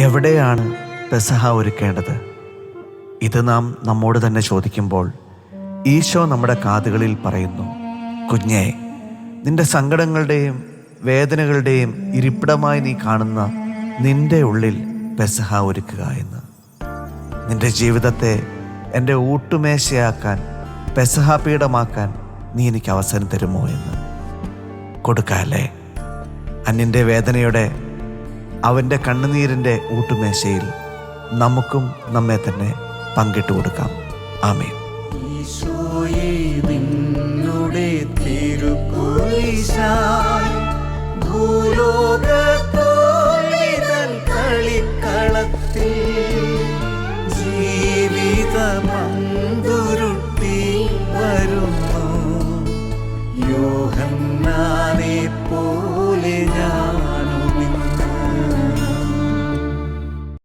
എവിടെയാണ് പെസഹ ഒരുക്കേണ്ടത്? ഇത് നാം നമ്മോട് തന്നെ ചോദിക്കുമ്പോൾ ഈശോ നമ്മുടെ കാതുകളിൽ പറയുന്നു കുഞ്ഞെ നിന്റെ സങ്കടങ്ങളുടെയും വേദനകളുടെയും ഇരിപ്പിടമായി നീ കാണുന്ന നിന്റെ ഉള്ളിൽ പെസഹ ഒരുക്കുക എന്ന്. നിന്റെ ജീവിതത്തെ എന്റെ ഊട്ടുമേശയാക്കാൻ പെസഹ പീഠമാക്കാൻ നീ എനിക്ക് അവസരം തരുമോ എന്ന്. കൊടുക്കാല്ലേ? അന്യന്റെ വേദനയുടെ അവന്റെ കണ്ണുനീരിന്റെ ഊട്ടുമേശയിൽ നമുക്കും നമ്മെ തന്നെ പങ്കിട്ട് കൊടുക്കാം. ആമേൻ. കളിക്കളത്തിൽ ജീവിതമന്തു